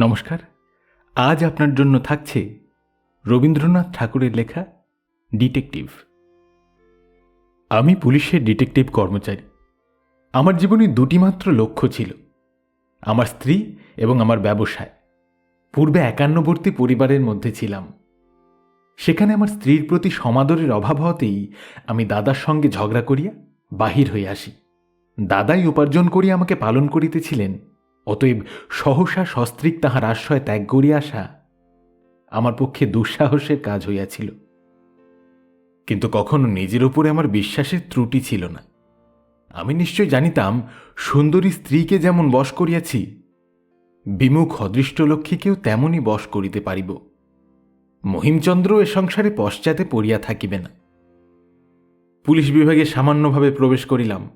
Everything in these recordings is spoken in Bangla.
নমস্কার। আজ আপনার জন্য থাকছে রবীন্দ্রনাথ ঠাকুরের লেখা ডিটেকটিভ। আমি পুলিশের ডিটেকটিভ কর্মচারী। আমার জীবনে দুটি মাত্র লক্ষ্য ছিল, আমার স্ত্রী এবং আমার ব্যবসায়। পূর্বে একান্নবর্তী পরিবারের মধ্যে ছিলাম। সেখানে আমার স্ত্রীর প্রতি সমাদরের অভাব হতেই আমি দাদার সঙ্গে ঝগড়া করিয়া বাহির হয়ে আসি। দাদাই উপার্জন করিয়া আমাকে পালন করিতেছিলেন অতএব সহসা সস্ত্রীক তাহার আশ্রয় ত্যাগ করিয়া আসা আমার পক্ষে দুঃসাহসের কাজ হইয়াছিল। কিন্তু কখনো নিজের উপরে আমার বিশ্বাসের ত্রুটি ছিল না। আমি নিশ্চয় জানিতাম, সুন্দরী স্ত্রীকে যেমন বশ করিয়াছি, বিমুখ অদৃষ্ট লক্ষ্মীকেও তেমনই বশ করিতে পারিব। মহিমচন্দ্র এ সংসারে পশ্চাতে পড়িয়া থাকিবে না। পুলিশ বিভাগে সামান্যভাবে প্রবেশ করিলাম।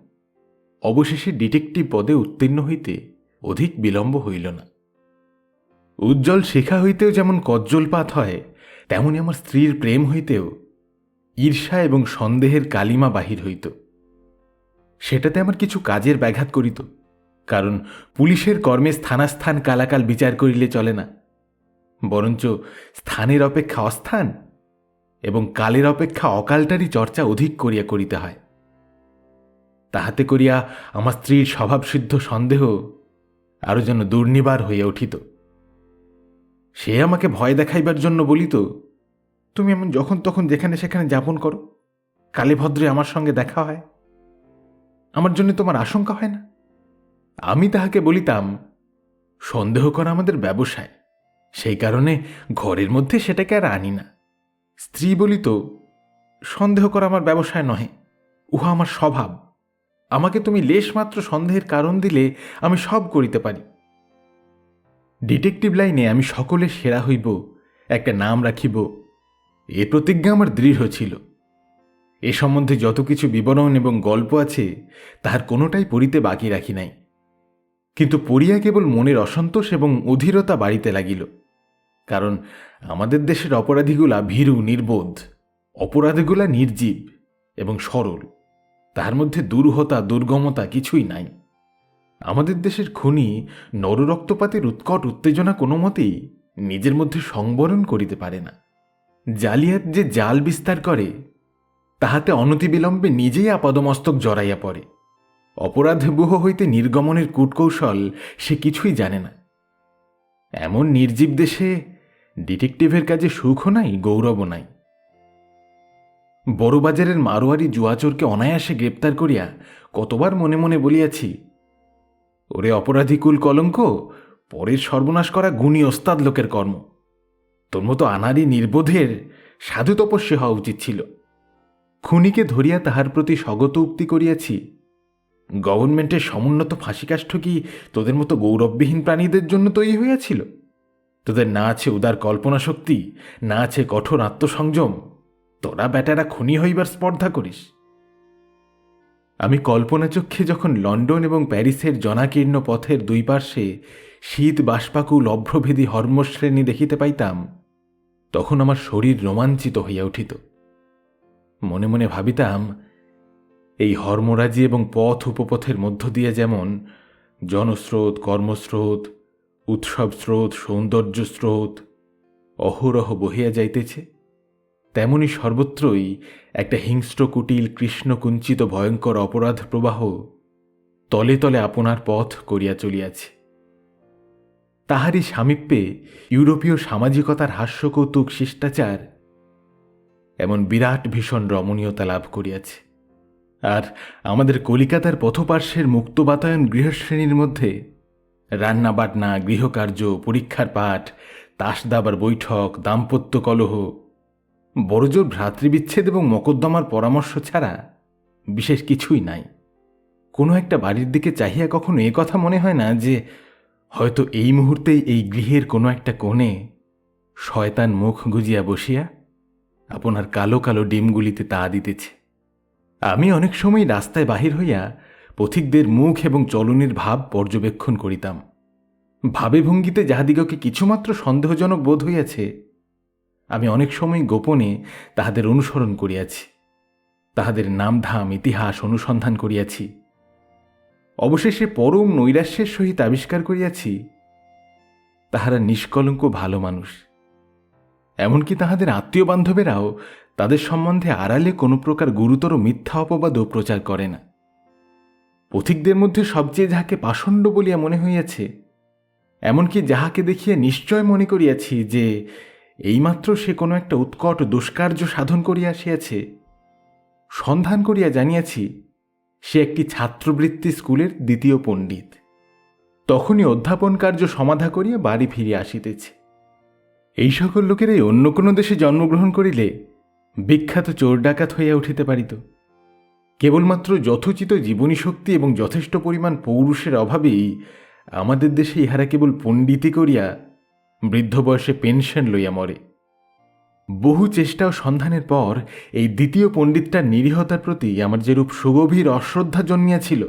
অবশেষে ডিটেকটিভ পদে উত্তীর্ণ হইতে অধিক বিলম্ব হইল না। উজ্জ্বল শিখা হইতেও যেমন কজ্জলপাত হয়, তেমনি আমার স্ত্রীর প্রেম হইতেও ঈর্ষা এবং সন্দেহের কালিমা বাহির হইত। সেটাতে আমার কিছু কাজের ব্যাঘাত করিত, কারণ পুলিশের কর্মে স্থানাস্থান কালাকাল বিচার করিলে চলে না। বরঞ্চ স্থানের অপেক্ষা অস্থান এবং কালের অপেক্ষা অকালটারই চর্চা অধিক করিয়া করিতে হয়। তাহাতে করিয়া আমার স্ত্রীর স্বভাবসিদ্ধ সন্দেহ আরও যেন দুর্নিবার হইয়া উঠিত। সে আমাকে ভয় দেখাইবার জন্য বলিত, তুমি এমন যখন তখন যেখানে সেখানে যাপন করো। কালী ভদ্রে আমার সঙ্গে দেখা হয়। আমার জন্য তোমার আশঙ্কা হয় না? আমি তাহাকে বলিতাম, সন্দেহ করা আমাদের ব্যবসায়। সেই কারণে ঘরের মধ্যে সেটাকে আর আনি না। স্ত্রী বলিত, সন্দেহ করা আমার ব্যবসায় নহে, উহা আমার স্বভাব। আমাকে তুমি লেশমাত্র সন্দেহের কারণ দিলে আমি সব করিতে পারি। ডিটেকটিভ লাইনে আমি সকলে সেরা হইব, একটা নাম রাখিব। এ প্রতিজ্ঞা আমার দৃঢ় ছিল। এ সম্বন্ধে যত কিছু বিবরণ এবং গল্প আছে, তাহার কোনোটাই পড়িতে বাকি রাখি নাই। কিন্তু পড়িয়া কেবল মনের অসন্তোষ এবং অধীরতা বাড়িতে লাগিল। কারণ আমাদের দেশের অপরাধীগুলা ভীরু, নির্বোধ, অপরাধীগুলা নির্জীব এবং সরল। তার মধ্যে দুরূহতা, দুর্গমতা কিছুই নাই। আমাদের দেশের খুনি নররক্তপাতের উৎকট উত্তেজনা কোনো মতেই নিজের মধ্যে সংবরণ করিতে পারে না। জালিয়াত যে জাল বিস্তার করে, তাহাতে অনতিবিলম্বে নিজেই আপাদমস্তক জড়াইয়া পড়ে। অপরাধ অপরাধবুহ হইতে নির্গমনের কূটকৌশল সে কিছুই জানে না। এমন নির্জীব দেশে ডিটেকটিভের কাজে সুখও নাই, গৌরবও নাই। বড়বাজারের মারোয়ারি জুয়াচোরকে অনায়াসে গ্রেপ্তার করিয়া কতবার মনে মনে বলিয়াছি, ওরে অপরাধীকুল কলঙ্ক, পরের সর্বনাশ করা গুণী ওস্তাদ লোকের কর্ম। তোর মতো আনারি নির্বোধের সাধু তপস্যা হওয়া উচিত ছিল। খুনিকে ধরিয়া তাহার প্রতি স্বগত উক্তি করিয়াছি, গভর্নমেন্টের সমুন্নত ফাঁসিকাষ্ঠ কি তোদের মতো গৌরববিহীন প্রাণীদের জন্য তৈরি হইয়াছিল? তোদের না আছে উদার কল্পনা শক্তি না আছে কঠোর আত্মসংযম তোরা বেটারা খুনি হইবার স্পর্ধা করিস। আমি কল্পনা চক্ষে যখন লন্ডন এবং প্যারিসের জনাকীর্ণ পথের দুই পার্শ্বে শীত বাষ্পাকুল অভ্রভেদী হর্মশ্রেণী দেখিতে পাইতাম, তখন আমার শরীর রোমাঞ্চিত হইয়া উঠিত। মনে মনে ভাবিতাম, এই হর্মরাজি এবং পথ উপপথের মধ্য দিয়ে যেমন জনস্রোত, কর্মস্রোত উৎসব স্রোত সৌন্দর্য স্রোত অহরহ বহিয়া যাইতেছে তেমনি সর্বত্রই একটা হিংস্র কুটিল কৃষ্ণকুঞ্চিত ভয়ঙ্কর অপরাধ প্রবাহ তলে তলে আপনার পথ করিয়া চলিয়াছে। তাহারই সামীপ্যে ইউরোপীয় সামাজিকতার হাস্যকৌতুক শিষ্টাচার এমন বিরাট ভীষণ রমণীয়তা লাভ করিয়াছে। আর আমাদের কলিকাতার পথপার্শ্বের মুক্ত বাতায়ন গৃহশ্রেণীর মধ্যে রান্নাবাটনা গৃহকার্য, পরীক্ষার পাঠ তাস দাবার বৈঠক, দাম্পত্য কলহ বড়জোর ভ্রাতৃবিচ্ছেদ এবং মকদ্দমার পরামর্শ ছাড়া বিশেষ কিছুই নাই। কোনো একটা বাড়ির দিকে চাহিয়া কখনো এ কথা মনে হয় না যে, হয়তো এই মুহূর্তেই এই গৃহের কোনো একটা কোণে শয়তান মুখ গুজিয়া বসিয়া আপনার কালো কালো ডিমগুলিতে তা দিতেছে। আমি অনেক সময় রাস্তায় বাহির হইয়া পথিকদের মুখ এবং চলনের ভাব পর্যবেক্ষণ করিতাম। ভাবে ভঙ্গিতে যাহাদিগকে কিছুমাত্র সন্দেহজনক বোধ হইয়াছে আমি অনেক সময় গোপনে তাহাদের অনুসরণ করিয়াছি। তাহাদের নামধাম, ইতিহাস অনুসন্ধান করিয়াছি। অবশেষে পরম নৈরাশ্যের সহিত আবিষ্কার করিয়াছি, তাহারা নিষ্কলঙ্ক ভালো মানুষ। এমনকি তাহাদের আত্মীয় বান্ধবেরাও তাদের সম্বন্ধে আড়ালে কোনো প্রকার গুরুতর মিথ্যা অপবাদও প্রচার করে না। পথিকদের মধ্যে সবচেয়ে যাহাকে পাষণ্ড বলিয়া মনে হইয়াছে, এমনকি যাহাকে দেখিয়া নিশ্চয় মনে করিয়াছি যে এইমাত্র সে কোনো একটা উৎকট দুষ্কার্য সাধন করিয়া আসিয়াছে। সন্ধান করিয়া জানিয়াছি, সে একটি ছাত্রবৃত্তি স্কুলের দ্বিতীয় পণ্ডিত। তখনই অধ্যাপন কার্য সমাধা করিয়া বাড়ি ফিরিয়া আসিতেছে। এই সকল লোকেরাই অন্য কোনো দেশে জন্মগ্রহণ করিলে বিখ্যাত চোর ডাকাত হইয়া উঠিতে পারিত। কেবলমাত্র যথোচিত জীবনী শক্তি এবং যথেষ্ট পরিমাণ পৌরুষের অভাবেই আমাদের দেশে ইহারা কেবল পণ্ডিতি করিয়া বৃদ্ধ বয়সে পেনশন লইয়া মরে। বহু চেষ্টা ও সন্ধানের পর এই দ্বিতীয় পণ্ডিতটার নিরীহতার প্রতি আমার যেরূপ সুগভীর অশ্রদ্ধা জন্মিয়াছিল,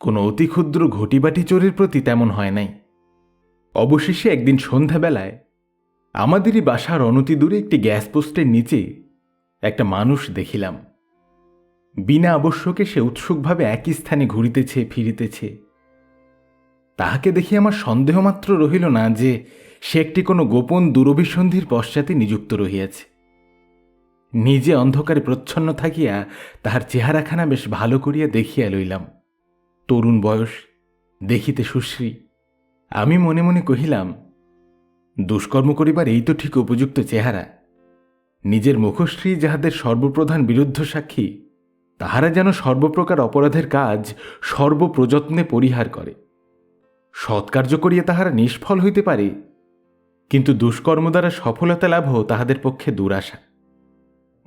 কোনো অতি ক্ষুদ্র ঘটিবাটি চোরের প্রতি তেমন হয় নাই। অবশেষে একদিন সন্ধ্যাবেলায় আমাদেরই বাসার অনতি দূরে একটি গ্যাস পোস্টের নিচে একটা মানুষ দেখিলাম। বিনা আবশ্যকে সে উৎসুকভাবে একই স্থানে ঘুরিতেছে, ফিরিতেছে। তাহাকে দেখি আমার সন্দেহ মাত্র রহিল না যে সে একটি কোনো গোপন দুরভিসন্ধির পশ্চাতে নিযুক্ত রহিয়াছে। নিজে অন্ধকারে প্রচ্ছন্ন থাকিয়া তাহার চেহারাখানা বেশ ভালো করিয়া দেখিয়া লইলাম। তরুণ বয়স, দেখিতে সুশ্রী। আমি মনে মনে কহিলাম, দুষ্কর্ম করিবার এই তো ঠিক উপযুক্ত চেহারা। নিজের মুখশ্রী যাহাদের সর্বপ্রধান বিরুদ্ধ সাক্ষী, তাহারা যেন সর্বপ্রকার অপরাধের কাজ সর্বপ্রযত্নে পরিহার করে। সৎকার্য করিয়া তাহারা নিষ্ফল হইতে পারে কিন্তু দুষ্কর্ম দ্বারা সফলতা লাভও তাহাদের পক্ষে দুরাশা।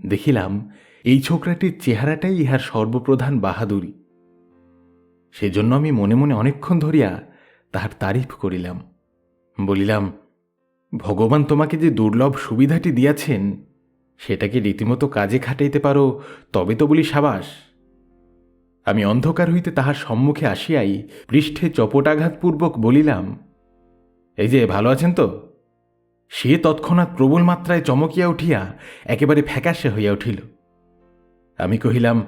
দেখিলাম, এই ছোকরাটির চেহারাটাই ইহার সর্বপ্রধান বাহাদুরি। সেজন্য আমি মনে মনে অনেকক্ষণ ধরিয়া তাহার তারিফ করিলাম। বলিলাম, ভগবান তোমাকে যে দুর্লভ সুবিধাটি দিয়াছেন, সেটাকে রীতিমতো কাজে খাটাইতে পারো, তবে তো বলি সাবাস। আমি অন্ধকার হইতে তাহার সম্মুখে আসিয়াই পৃষ্ঠে চপটাঘাতপূর্বক বলিলাম, এই যে, ভালো আছেন তো? সে তৎক্ষণাৎ প্রবল মাত্রায় চমকিয়া উঠিয়া একেবারে ফ্যাকাশে হইয়া উঠিল। আমি কহিলাম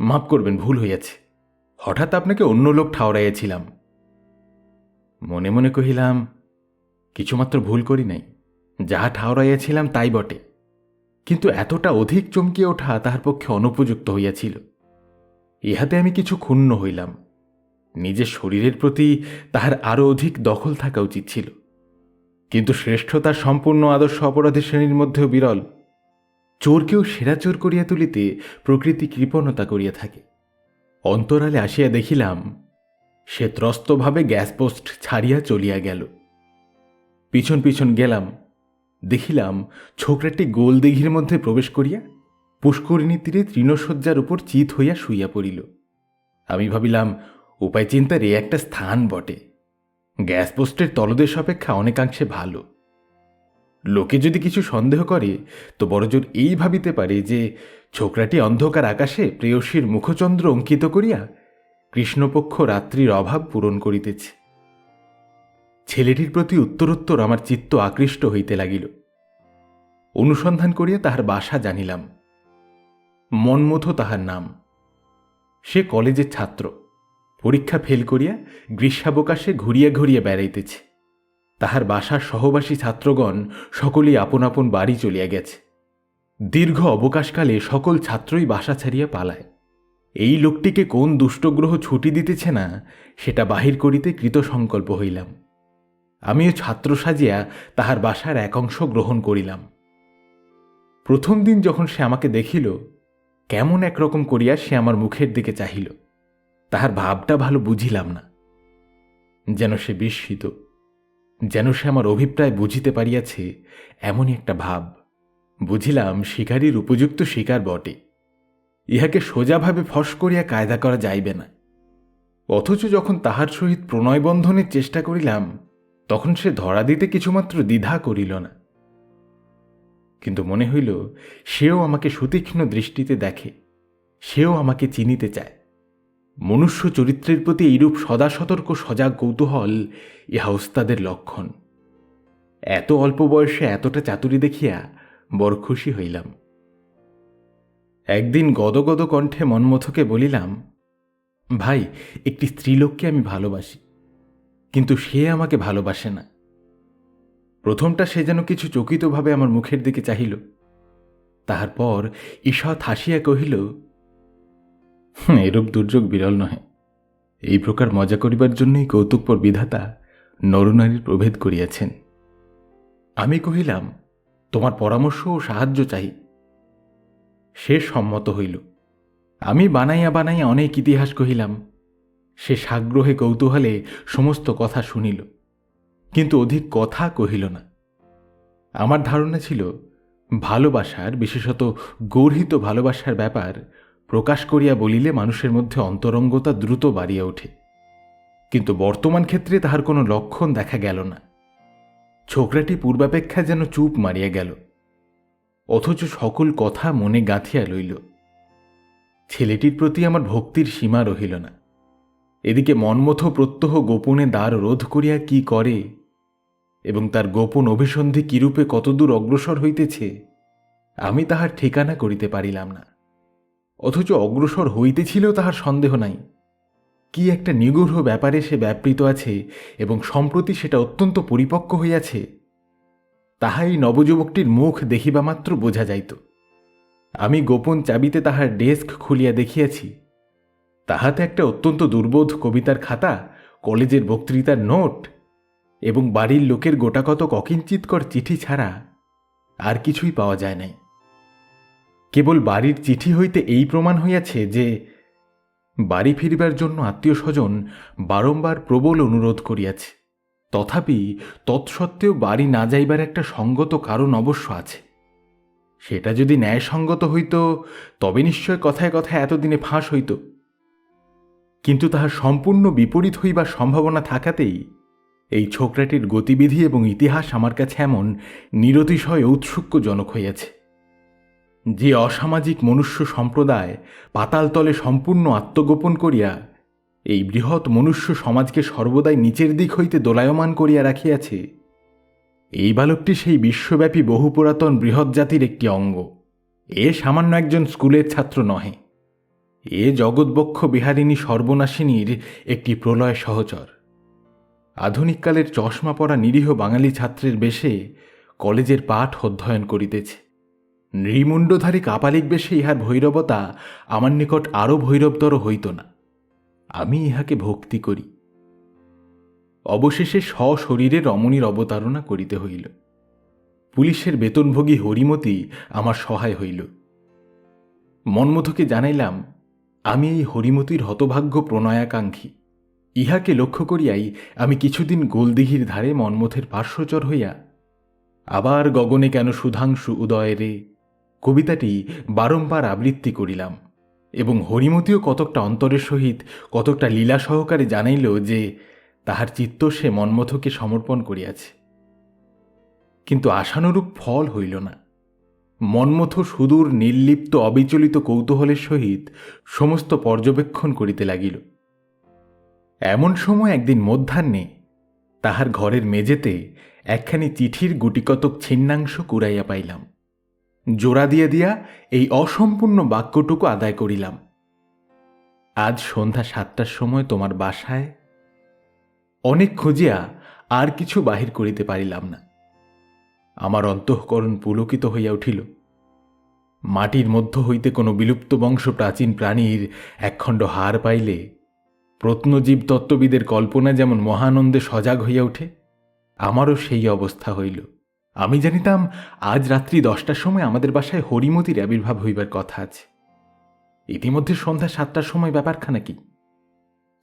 মাফ করবেন, ভুল হইয়াছে। হঠাৎ আপনাকে অন্য লোক ঠাওরাইয়াছিলাম। মনে মনে কহিলাম, কিছুমাত্র ভুল করি নাই। যাহা ঠাওরাইয়াছিলাম তাই বটে। কিন্তু এতটা অধিক চমকিয়ে ওঠা তাহার পক্ষে অনুপযুক্ত হইয়াছিল। ইহাতে আমি কিছু ক্ষুণ্ণ হইলাম। নিজের শরীরের প্রতি তাহার আরও অধিক দখল থাকা উচিত ছিল। কিন্তু শ্রেষ্ঠতার সম্পূর্ণ আদর্শ অপরাধী শ্রেণির মধ্যেও বিরল। চোরকেও সেরা চোর করিয়া তুলিতে প্রকৃতি কৃপণতা করিয়া থাকে। অন্তরালে আসিয়া দেখিলাম, সে ত্রস্তভাবে গ্যাস পোস্ট ছাড়িয়া চলিয়া গেল। পিছন পিছন গেলাম, দেখিলাম ছোকরাটি গোল দিঘির মধ্যে প্রবেশ করিয়া পুষ্করিণী তীরে তৃণশয্যার উপর চিত হইয়া শুইয়া পড়িল। আমি ভাবিলাম উপায় চিন্তার এ একটা স্থান বটে। গ্যাস পোস্টের তলদেশ অপেক্ষা অনেকাংশে ভালো। লোকে যদি কিছু সন্দেহ করে, তো বড়জোর এই ভাবিতে পারে যে, ছোকরাটি অন্ধকার আকাশে প্রেয়সীর মুখচন্দ্র অঙ্কিত করিয়া কৃষ্ণপক্ষ রাত্রির অভাব পূরণ করিতেছে। ছেলেটির প্রতি উত্তরোত্তর আমার চিত্ত আকৃষ্ট হইতে লাগিল। অনুসন্ধান করিয়া তাহার বাসা জানিলাম। মনমথ তাহার নাম। সে কলেজের ছাত্র। পরীক্ষা ফেল করিয়া গ্রীষ্মাবকাশে ঘুরিয়া ঘুরিয়া বেড়াইতেছে। তাহার বাসার সহবাসী ছাত্রগণ সকলেই আপন আপন বাড়ি চলিয়া গেছে। দীর্ঘ অবকাশকালে সকল ছাত্রই বাসা ছাড়িয়া পালায়। এই লোকটিকে কোন দুষ্টগ্রহ ছুটি দিতেছে না, সেটা বাহির করিতে কৃতসংকল্প হইলাম। আমিও ছাত্র সাজিয়া তাহার বাসার এক অংশ গ্রহণ করিলাম। প্রথম দিন যখন সে আমাকে দেখিল, কেমন একরকম করিয়া সে আমার মুখের দিকে চাহিল। তাহার ভাবটা ভালো বুঝিলাম না। যেন সে বিস্মিত, যেন সে আমার অভিপ্রায় বুঝিতে পারিয়াছে, এমনই একটা ভাব। বুঝিলাম শিকারীর উপযুক্ত শিকার বটে। ইহাকে সোজাভাবে ফস করিয়া কায়দা করা যাইবে না। অথচ যখন তাহার সহিত প্রণয়বন্ধনের চেষ্টা করিলাম, তখন সে ধরা দিতে কিছুমাত্র দ্বিধা করিল না। কিন্তু মনে হইল, সেও আমাকে সুতীক্ষ্ণ দৃষ্টিতে দেখে, সেও আমাকে চিনিতে চায়। মনুষ্য চরিত্রের প্রতি এইরূপ সদা সতর্ক সজাগ কৌতূহল ইহা ওস্তাদের লক্ষণ। এত অল্প বয়সে এতটা চাতুরি দেখিয়া বড় খুশি হইলাম। একদিন গদগদ কণ্ঠে মন্মথকে বলিলাম ভাই একটি স্ত্রীলোককে আমি ভালোবাসি কিন্তু সে আমাকে ভালোবাসে না। প্রথমটা সে যেন কিছু চকিতভাবে আমার মুখের দিকে চাহিল। তাহার পর ঈষৎ হাসিয়া কহিল "হুঁ, এরূপ দুর্যোগ বিরল নহে। এই প্রকার মজা করিবার জন্যই কৌতুকপর বিধাতা নরনারীর প্রভেদ করিয়াছেন। আমি কহিলাম, তোমার পরামর্শ ও সাহায্য চাই। সে সম্মত হইল। আমি বানাইয়া বানাইয়া অনেক ইতিহাস কহিলাম। সে সাগ্রহে কৌতূহলে সমস্ত কথা শুনিল। কিন্তু অধিক কথা কহিল না। আমার ধারণা ছিল, ভালোবাসার, বিশেষত গর্হিত ভালোবাসার ব্যাপার প্রকাশ করিয়া বলিলে মানুষের মধ্যে অন্তরঙ্গতা দ্রুত বাড়িয়া ওঠে। কিন্তু বর্তমান ক্ষেত্রে তাহার কোনো লক্ষণ দেখা গেল না। ছোকরাটি পূর্বাপেক্ষা যেন চুপ মারিয়া গেল। অথচ সকল কথা মনে গাঁথিয়া লইল। ছেলেটির প্রতি আমার ভক্তির সীমা রহিল না। এদিকে মন্মথ প্রত্যহ গোপনে দ্বার রোধ করিয়া কি করে এবং তার গোপন অভিসন্ধি কিরূপে কতদূর অগ্রসর হইতেছে, আমি তাহার ঠিকানা করিতে পারিলাম না। অথচ অগ্রসর হইতেছিল তাহার সন্দেহ নাই। কি একটা নিগূঢ় ব্যাপারে সে ব্যাপৃত আছে এবং সম্প্রতি সেটা অত্যন্ত পরিপক্ক হইয়াছে তাহাই নবযুবকটির মুখ দেখিবা মাত্র বোঝা যাইত। আমি গোপন চাবিতে তাহার ডেস্ক খুলিয়া দেখিয়াছি, তাহাতে একটা অত্যন্ত দুর্বোধ কবিতার খাতা, কলেজের বক্তৃতার নোট এবং বাড়ির লোকের গোটাকত অকিঞ্চিতকর চিঠি ছাড়া আর কিছুই পাওয়া যায় নাই। কেবল বাড়ির চিঠি হইতে এই প্রমাণ হইয়াছে যে বাড়ি ফিরিবার জন্য আত্মীয় স্বজন বারংবার প্রবল অনুরোধ করিয়াছে। তথাপি তৎসত্ত্বেও বাড়ি না যাইবার একটা সঙ্গত কারণ অবশ্য আছে। সেটা যদি ন্যায়সঙ্গত হইত, তবে নিশ্চয় কথায় কথায় এতদিনে ফাঁস হইত। কিন্তু তাহার সম্পূর্ণ বিপরীত হইবার সম্ভাবনা থাকাতেই এই ছোকরাটির গতিবিধি এবং ইতিহাস আমার কাছে এমন নিরতিশয় ঔৎসুক্যজনক হইয়াছে। যে অসামাজিক মনুষ্য সম্প্রদায় পাতালতলে সম্পূর্ণ আত্মগোপন করিয়া, এই বৃহৎ মনুষ্য সমাজকে সর্বদাই নিচের দিক হইতে দোলায়মান করিয়া রাখিয়াছে, এই বালকটি সেই বিশ্বব্যাপী বহু পুরাতন বৃহৎ জাতির একটি অঙ্গ। এ সামান্য একজন স্কুলের ছাত্র নহে। এ জগৎবক্ষ বিহারিণী সর্বনাশিনীর একটি প্রলয় সহচর। আধুনিককালের চশমা পরা নিরীহ বাঙালি ছাত্রের বেশে কলেজের পাঠ অধ্যয়ন করিতেছে। নৃমুণ্ডধারী কাপালিক বেশে ইহার ভৈরবতা আমার নিকট আরও ভৈরবতর হইত না। আমি ইহাকে ভক্তি করি। অবশেষে স্বশরীরে রমণীর অবতারণা করিতে হইল। পুলিশের বেতনভোগী হরিমতি আমার সহায় হইল। মন্মথকে জানাইলাম, আমি এই হরিমতির হতভাগ্য প্রণয়াকাঙ্ক্ষী। ইহাকে লক্ষ্য করিয়াই আমি কিছুদিন গোলদিঘির ধারে মন্মথের পার্শ্বচর হইয়া আবার গগনে কেন সুধাংশু উদয় রে কবিতাটি বারংবার আবৃত্তি করিলাম এবং হরিমতিও কতকটা অন্তরের সহিত কতকটা লীলা সহকারে জানাইল যে তাহার চিত্ত সে মন্মথকে সমর্পণ করিয়াছে। কিন্তু আশানুরূপ ফল হইল না। মন্মথ সুদূর নির্লিপ্ত অবিচলিত কৌতূহলের সহিত সমস্ত পর্যবেক্ষণ করিতে লাগিল। এমন সময় একদিন মধ্যাহ্নে তাহার ঘরের মেজেতে একখানি চিঠির গুটিকতক ছিন্নাংশ কুড়াইয়া পাইলাম। জোড়া দিয়া দিয়া এই অসম্পূর্ণ বাক্যটুকু আদায় করিলাম। আজ সন্ধ্যা সাতটার সময় তোমার বাসায় অনেক খুঁজিয়া আর কিছু বাহির করিতে পারিলাম না। আমার অন্তঃকরণ পুলকিত হইয়া উঠিল। মাটির মধ্য হইতে কোনো বিলুপ্ত বংশ প্রাচীন প্রাণীর একখণ্ড হার পাইলে প্রত্নজীব তত্ত্ববিদের কল্পনা যেমন মহানন্দে সজাগ হইয়া ওঠে, আমারও সেই অবস্থা হইল। আমি জানিতাম, আজ রাত্রি দশটার সময় আমাদের বাসায় হরিমতির আবির্ভাব হইবার কথা আছে। ইতিমধ্যে সন্ধ্যা সাতটার সময় ব্যাপারখানা কি?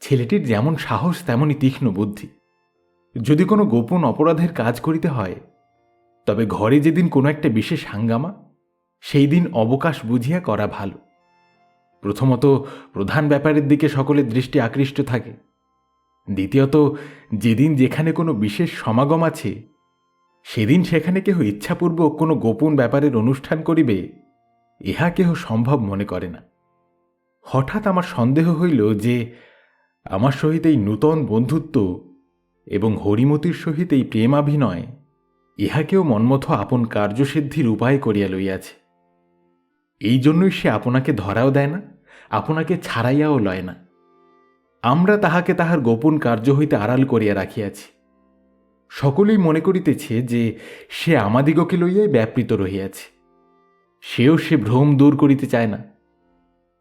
ছেলেটির যেমন সাহস, তেমনই তীক্ষ্ণ বুদ্ধি। যদি কোনো গোপন অপরাধের কাজ করিতে হয়, তবে ঘরে যেদিন কোনো একটা বিশেষ হাঙ্গামা, সেই দিন অবকাশ বুঝিয়া করা ভালো। প্রথমত, প্রধান ব্যাপারের দিকে সকলের দৃষ্টি আকৃষ্ট থাকে। দ্বিতীয়ত, যেদিন যেখানে কোনো বিশেষ সমাগম আছে সেদিন সেখানে কেহ ইচ্ছাপূর্বক কোনো গোপন ব্যাপারের অনুষ্ঠান করিবে, ইহা কেহ সম্ভব মনে করে না। হঠাৎ আমার সন্দেহ হইল যে আমার সহিত এই নূতন বন্ধুত্ব এবং হরিমতির সহিত এই প্রেমাভিনয় ইহাকেও মন্মথ আপন কার্যসিদ্ধির উপায় করিয়া লইয়াছে। এই জন্যই সে আপনাকে ধরাও দেয় না, আপনাকে ছাড়াইয়াও লয় না। আমরা তাহাকে তাহার গোপন কার্য হইতে আড়াল করিয়া রাখিয়াছি। সকলেই মনে করিতেছে যে সে আমাদিগকে লইয়াই ব্যাপৃত রহিয়াছে। সেও সে ভ্রম দূর করিতে চায় না।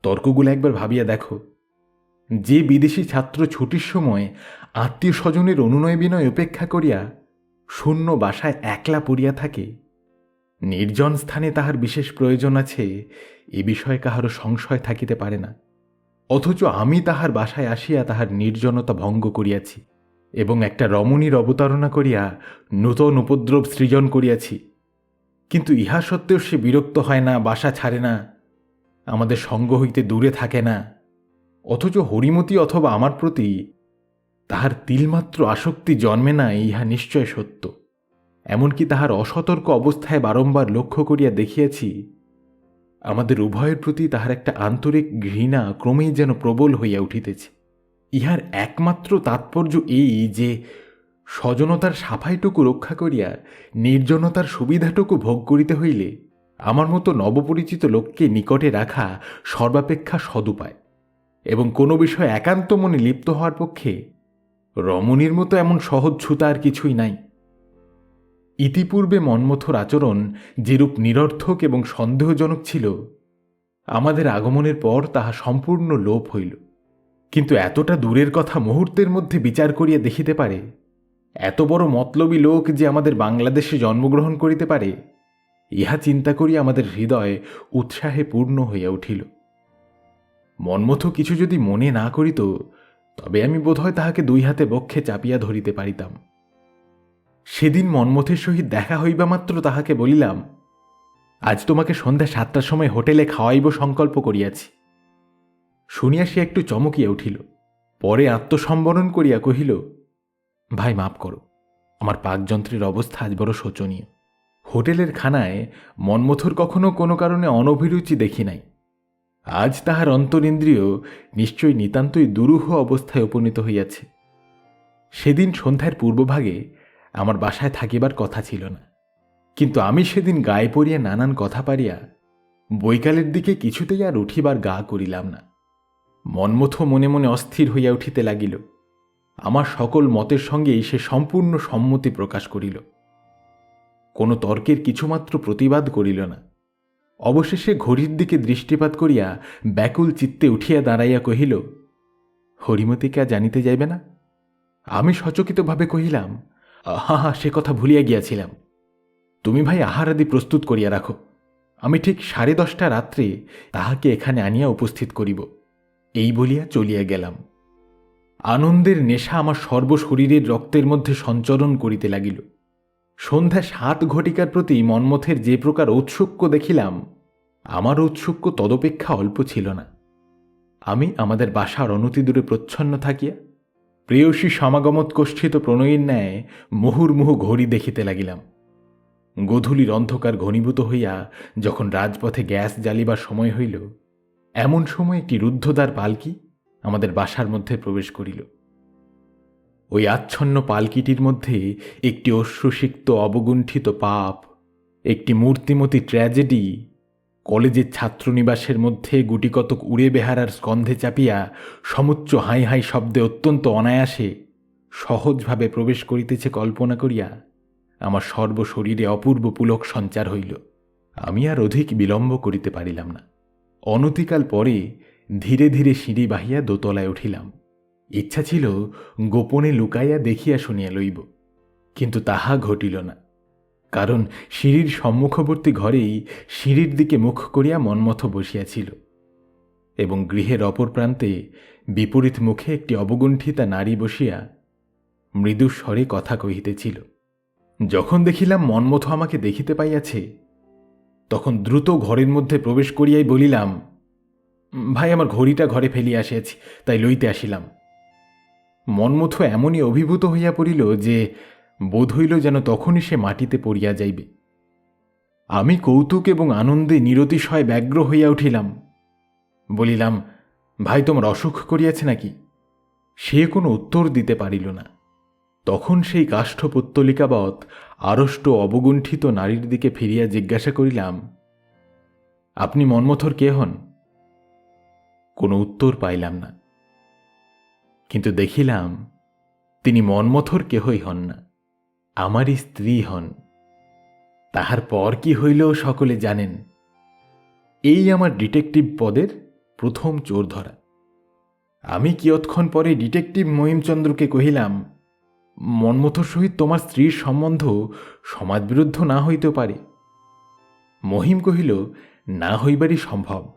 তর্কগুলো একবার ভাবিয়া দেখো। যে বিদেশি ছাত্র ছুটির সময় আত্মীয় স্বজনের অনুনয় বিনয় উপেক্ষা করিয়া শূন্য বাসায় একলা পড়িয়া থাকে, নির্জন স্থানে তাহার বিশেষ প্রয়োজন আছে, এ বিষয়ে কাহারও সংশয় থাকিতে পারে না। অথচ আমি তাহার বাসায় আসিয়া তাহার নির্জনতা ভঙ্গ করিয়াছি। এবং একটা রমণীর অবতারণা করিয়া নূতন উপদ্রব সৃজন করিয়াছি। কিন্তু ইহা সত্ত্বেও সে বিরক্ত হয় না, বাসা ছাড়ে না, আমাদের সঙ্গ হইতে দূরে থাকে না। অথচ হরিমতি অথবা আমার প্রতি তাহার তিলমাত্র আসক্তি জন্মে না, ইহা নিশ্চয় সত্য। এমনকি তাহার অসতর্ক অবস্থায় বারংবার লক্ষ্য করিয়া দেখিয়াছি, আমাদের উভয়ের প্রতি তাহার একটা আন্তরিক ঘৃণা ক্রমেই যেন প্রবল হইয়া উঠিতেছে। ইহার একমাত্র তাৎপর্য এই যে স্বজনতার সাফাইটুকু রক্ষা করিয়া নির্জনতার সুবিধাটুকু ভোগ করিতে হইলে আমার মতো নবপরিচিত লোককে নিকটে রাখা সর্বাপেক্ষা সদুপায়। এবং কোনো বিষয় একান্ত মনে লিপ্ত হওয়ার পক্ষে রমণীর মতো এমন সহজ ছুতা আর কিছুই নাই। ইতিপূর্বে মন্মথর আচরণ যেরূপ নিরর্থক এবং সন্দেহজনক ছিল, আমাদের আগমনের পর তাহা সম্পূর্ণ লোপ হইল। কিন্তু এতটা দূরের কথা মুহূর্তের মধ্যে বিচার করিয়া দেখিতে পারে। এত বড় মতলবী লোক যে আমাদের বাংলাদেশে জন্মগ্রহণ করিতে পারে, ইহা চিন্তা করিয়া আমাদের হৃদয় উৎসাহে পূর্ণ হইয়া উঠিল। মন্মথ কিছু যদি মনে না করিত, তবে আমি বোধহয় তাহাকে দুই হাতে বক্ষে চাপিয়া ধরিতে পারিতাম। সেদিন মন্মথের সহিত দেখা হইবা মাত্র তাহাকে বলিলাম, আজ তোমাকে সন্ধ্যা সাতটার সময় হোটেলে খাওয়াইব সংকল্প করিয়াছি। শুনিয়া সে একটু চমকিয়া উঠিল। পরে আত্মসম্বরণ করিয়া কহিল, ভাই, মাপ করো, আমার পাকযন্ত্রের অবস্থা আজ বড় শোচনীয়। হোটেলের খানায় মন্মথর কখনো কোনো কারণে অনভিরুচি দেখি নাই। আজ তাহার অন্তরিন্দ্রিয় নিশ্চয়ই নিতান্তই দুরূহ অবস্থায় উপনীত হইয়াছে। সেদিন সন্ধ্যার পূর্বভাগে আমার বাসায় থাকিবার কথা ছিল না। কিন্তু আমি সেদিন গায়ে পড়িয়া নানান কথা পারিয়া বৈকালের দিকে কিছুতেই আর উঠিবার গা করিলাম না। মনমথ মনে মনে অস্থির হইয়া উঠিতে লাগিল। আমার সকল মতের সঙ্গেই সে সম্পূর্ণ সম্মতি প্রকাশ করিল। কোনো তর্কের কিছুমাত্র প্রতিবাদ করিল না। অবশেষে ঘড়ির দিকে দৃষ্টিপাত করিয়া ব্যাকুল চিত্তে উঠিয়া দাঁড়াইয়া কহিল হরিমতিকে জানিতে যাইবে না? আমি সচকিতভাবে কহিলাম হা হা সে কথা ভুলিয়া গিয়াছিলাম। তুমি ভাই আহারাদি প্রস্তুত করিয়া রাখো। আমি ঠিক সাড়ে দশটা রাত্রে তাহাকে এখানে আনিয়া উপস্থিত করিব। এই বলিয়া চলিয়া গেলাম। আনন্দের নেশা আমার সর্বশরীরের রক্তের মধ্যে সঞ্চরণ করিতে লাগিল। সন্ধ্যা সাত ঘটিকার প্রতি মন্মথের যে প্রকার ঔৎসুক্য দেখিলাম, আমার ঔৎসুক্য তদপেক্ষা অল্প ছিল না। আমি আমাদের বাসার অনতি দূরে প্রচ্ছন্ন থাকিয়া, প্রেয়সী সমাগমোৎকষ্ঠিত প্রণয়ীর ন্যায় মুহুর্মুহু ঘড়ি দেখিতে লাগিলাম। গধূলির অন্ধকার ঘনীভূত হইয়া যখন রাজপথে গ্যাস জ্বালিবার সময় হইল এমন সময় একটি রুদ্ধদ্বার পালকি আমাদের বাসার মধ্যে প্রবেশ করিল। ওই আচ্ছন্ন পালকিটির মধ্যে একটি অশ্রুসিক্ত অবগুণ্ঠিত পাপ, একটি মূর্তিমতী ট্র্যাজেডি কলেজের ছাত্রনিবাসের মধ্যে গুটিকতক উড়ে বেহারার স্কন্ধে চাপিয়া সমুচ্চ হাই হাই শব্দে অত্যন্ত অনায়াসে সহজভাবে প্রবেশ করিতেছে কল্পনা করিয়া আমার সর্বশরীরে অপূর্ব পুলক সঞ্চার হইল। আমি আর অধিক বিলম্ব করিতে পারিলাম না। অনতিকাল পরে ধীরে ধীরে সিঁড়ি বাহিয়া দোতলায় উঠিলাম। ইচ্ছা ছিল গোপনে লুকাইয়া দেখিয়া শুনিয়া লইব, কিন্তু তাহা ঘটিল না। কারণ সিঁড়ির সম্মুখবর্তী ঘরেই সিঁড়ির দিকে মুখ করিয়া মনমথ বসিয়াছিল এবং গৃহের অপর প্রান্তে বিপরীত মুখে একটি অবগুণ্ঠিতা নারী বসিয়া মৃদু স্বরে কথা কহিতেছিল, যখন দেখিলাম মনমথ আমাকে দেখিতে পাইয়াছে তখন দ্রুত ঘরের মধ্যে প্রবেশ করিয়াই বলিলাম, ভাই, আমার ঘড়িটা ঘরে ফেলিয়া আসিয়াছি, তাই লইতে আসিলাম। মনমথ এমনই অভিভূত হইয়া পড়িল যে বোধ হইল যেন তখনই সে মাটিতে পড়িয়া যাইবে। আমি কৌতুক এবং আনন্দে নিরতিশয় ব্যগ্র হইয়া উঠিলাম, বলিলাম, ভাই, তোমার অসুখ করিয়াছে নাকি? সে কোনো উত্তর দিতে পারিল না। তখন সেই কাষ্ঠপুত্তলিকাবৎ আড়ষ্ট অবগুণ্ঠিত নারীর দিকে ফিরিয়া জিজ্ঞাসা করিলাম, আপনি মন্মথর কে হন? কোনো উত্তর পাইলাম না। কিন্তু দেখিলাম, তিনি মন্মথর কেহই হন না, আমারই স্ত্রী হন। তাহার পর কি হইল সকলে জানেন। এই আমার ডিটেকটিভ পদের প্রথম চোর ধরা আমি কিয়ৎক্ষণ পরে ডিটেকটিভ মহিমচন্দ্রকে কহিলাম মন্মথর সহিত তোমার স্ত্রীর সম্বন্ধ সমাজবিরুদ্ধ না হইতে পারে। মহিম কহিল, না হইবারই সম্ভব।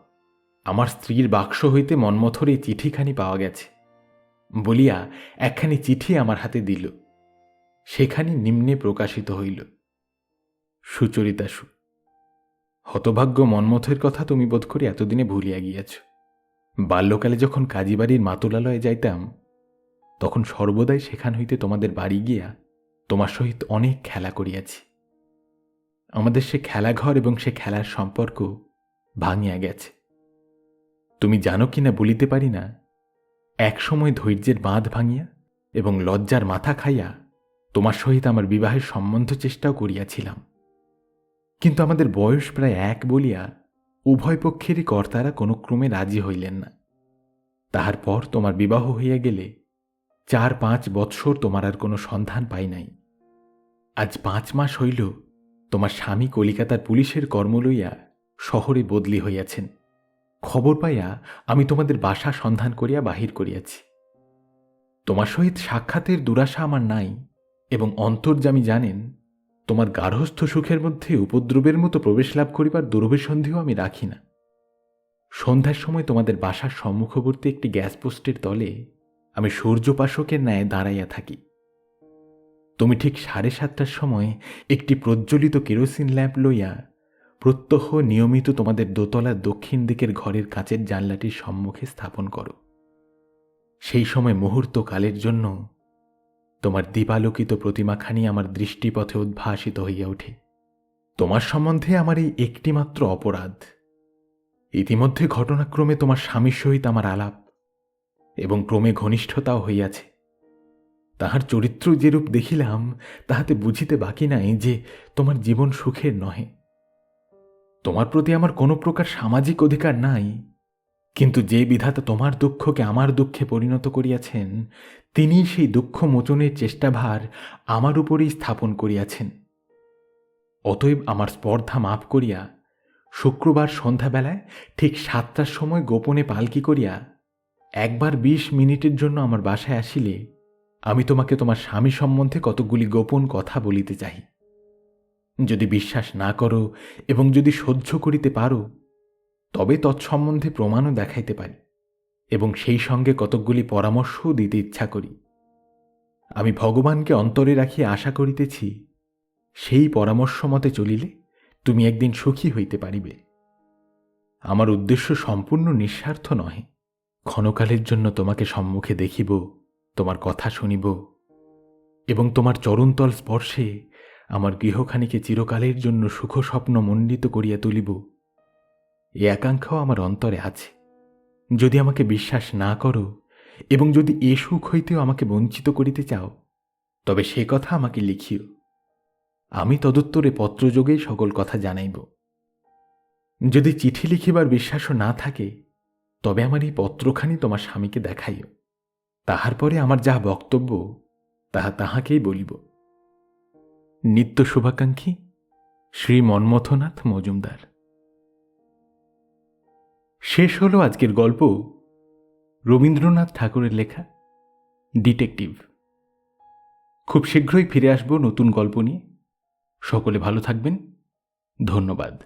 আমার স্ত্রীর বাক্স হইতে মন্মথর এই চিঠিখানি পাওয়া গেছে। বলিয়া একখানি চিঠি আমার হাতে দিল। সেখানি নিম্নে প্রকাশিত হইল। সুচরিতাসু, হতভাগ্য মন্মথের কথা তুমি বোধ করি এতদিনে ভুলিয়া গিয়াছ। বাল্যকালে যখন কাজীবাড়ির মাতুলালয়ে যাইতাম তখন সর্বদাই সেখান হইতে তোমাদের বাড়ি গিয়া তোমার সহিত অনেক খেলা করিয়াছি। আমাদের সে খেলাঘর এবং সে খেলার সম্পর্ক ভাঙিয়া গেছে। তুমি জানো কি না বলিতে পারি না একসময় ধৈর্যের বাঁধ ভাঙিয়া এবং লজ্জার মাথা খাইয়া তোমার সহিত আমার বিবাহের সম্বন্ধ চেষ্টাও করিয়াছিলাম। কিন্তু আমাদের বয়স প্রায় এক বলিয়া উভয় পক্ষেরই কর্তারা কোনো ক্রমে রাজি হইলেন না। তাহার পর তোমার বিবাহ হইয়া গেলে চার পাঁচ বৎসর তোমার আর কোনো সন্ধান পাই নাই। আজ পাঁচ মাস হইল তোমার স্বামী কলিকাতার পুলিশের কর্ম লইয়া শহরে বদলি হইয়াছেন। খবর পাইয়া আমি তোমাদের বাসা সন্ধান করিয়া বাহির করিয়াছি। তোমার সহিত সাক্ষাতের দুরাশা আমার নাই এবং অন্তর্যামী জানেন, তোমার গার্হস্থ সুখের মধ্যে উপদ্রবের মতো প্রবেশ লাভ করিবার দুরভিসন্ধিও আমি রাখি না। সন্ধ্যার সময় তোমাদের বাসার সম্মুখবর্তী একটি গ্যাস পোস্টের তলে আমি সূর্যপাশকের ন্যায় দাঁড়াইয়া থাকি। তুমি ঠিক সাড়ে সাতটার সময় একটি প্রজ্বলিত কেরোসিন ল্যাম্প লইয়া প্রত্যহ নিয়মিত তোমাদের দোতলার দক্ষিণ দিকের ঘরের কাচের জানলাটির সম্মুখে স্থাপন করো। সেই সময় মুহূর্তকালের জন্য তোমার দীপালোকিত প্রতিমাখানি আমার দৃষ্টিপথে উদ্ভাসিত হইয়া ওঠে। তোমার সম্বন্ধে আমার এই একটিমাত্র অপরাধ। ইতিমধ্যে ঘটনাক্রমে তোমার স্বামীর সহিত আমার আলাপ এবং ক্রমে ঘনিষ্ঠতাও হইয়াছে। তাহার চরিত্র যেরূপ দেখিলাম, তাহাতে বুঝিতে বাকি নাই যে তোমার জীবন সুখের নহে। তোমার প্রতি আমার কোনো প্রকার সামাজিক অধিকার নাই। কিন্তু যে বিধাতা তোমার দুঃখকে আমার দুঃখে পরিণত করিয়াছেন তিনি সেই দুঃখ মোচনের চেষ্টাভার আমার উপরেই স্থাপন করিয়াছেন। অতএব আমার স্পর্ধা মাপ করিয়া, শুক্রবার সন্ধ্যাবেলায় ঠিক সাতটার সময় গোপনে পালকি করিয়া একবার বিশ মিনিটের জন্য আমার বাসায় আসিলে, আমি তোমাকে তোমার স্বামী সম্বন্ধে কতকগুলি গোপন কথা বলিতে চাই যদি বিশ্বাস না করো এবং যদি সহ্য করিতে পারো, তবে তৎসম্বন্ধে প্রমাণও দেখাইতে পারি এবং সেই সঙ্গে কতকগুলি পরামর্শও দিতে ইচ্ছা করি। আমি ভগবানকে অন্তরে রাখিয়া আশা করিতেছি, সেই পরামর্শ মতে চলিলে তুমি একদিন সুখী হইতে পারিবে। আমার উদ্দেশ্য সম্পূর্ণ নিঃস্বার্থ নহে। ক্ষণকালের জন্য তোমাকে সম্মুখে দেখিব, তোমার কথা শুনিব এবং তোমার চরণতল স্পর্শে আমার গৃহখানিকে চিরকালের জন্য সুখ স্বপ্ন মণ্ডিত করিয়া তুলিব। এ আকাঙ্ক্ষাও আমার অন্তরে আছে। যদি আমাকে বিশ্বাস না করো এবং যদি এ সুখ হইতেও আমাকে বঞ্চিত করিতে চাও, তবে সে কথা আমাকে লিখিও। আমি তদুত্তরে পত্রযোগেই সকল কথা জানাইব। যদি চিঠি লিখিবার বিশ্বাসও না থাকে তবে আমার এই পত্রখানি তোমার স্বামীকে দেখাইও। তাহার পরে আমার যাহা বক্তব্য, তাহা তাহাকেই বলিব। নিত্য শুভাকাঙ্ক্ষী শ্রী মন্মথনাথ মজুমদার। শেষ হলো আজকের গল্প রবীন্দ্রনাথ ঠাকুরের লেখা ডিটেকটিভ। খুব শীঘ্রই ফিরে আসব নতুন গল্প নিয়ে। সকলে ভালো থাকবেন। ধন্যবাদ।